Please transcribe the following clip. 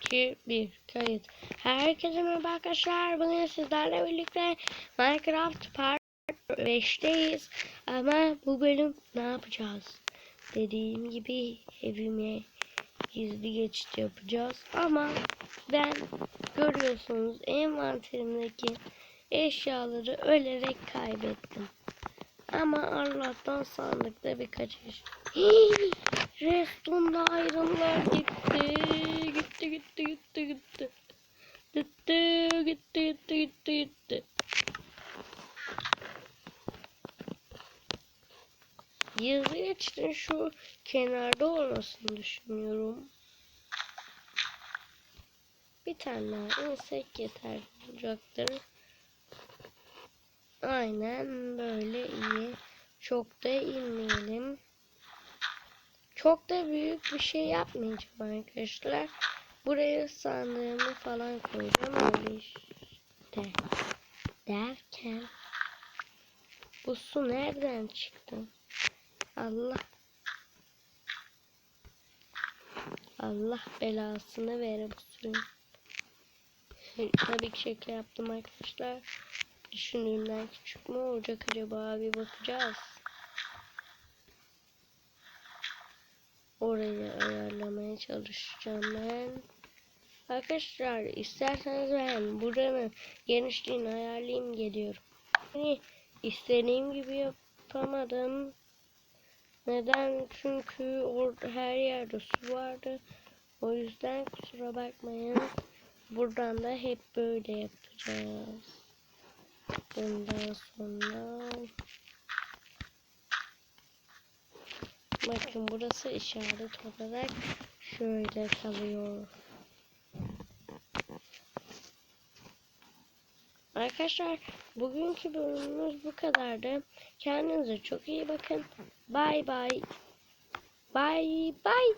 2, 1, kayıt. Herkese merhaba arkadaşlar. Bugün sizlerle birlikte Minecraft Part 5'teyiz. Ama bu bölüm ne yapacağız? Dediğim gibi evime gizli geçit yapacağız. Ama ben görüyorsunuz envanterimdeki eşyaları ölerek kaybettim. Ama Allah'tan sandıkta birkaç eşya. Reston'da ayrımlar gitti. Gitti gitti gitti gitti. Gitti gitti gitti gitti gitti. Yazı geçtin şu kenarda olmasını düşünüyorum. Bir tane daha insek yeter olacaktır. Aynen böyle iyi. Çok da inmeyelim. Çok da büyük bir şey yapmayacağım arkadaşlar. Buraya sandığımı falan koyacağım öyle işte. Derken bu su nereden çıktı? Allah Allah belasını vere bu suyun. Tabii ki şaka yaptım arkadaşlar. Düşündüğümden küçük mü olacak acaba bir bakacağız. Orayı ayarlamaya çalışacağım ben. Arkadaşlar isterseniz ben buranın genişliğini ayarlayayım geliyorum. Yani istediğim gibi yapamadım. Neden? Çünkü orada her yerde su vardı. O yüzden kusura bakmayın. Buradan da hep böyle yapacağız. Bundan sonra bakın burası işaret olarak şöyle kalıyor. Arkadaşlar bugünkü bölümümüz bu kadardı. Kendinize çok iyi bakın. Bay bay. Bay bay.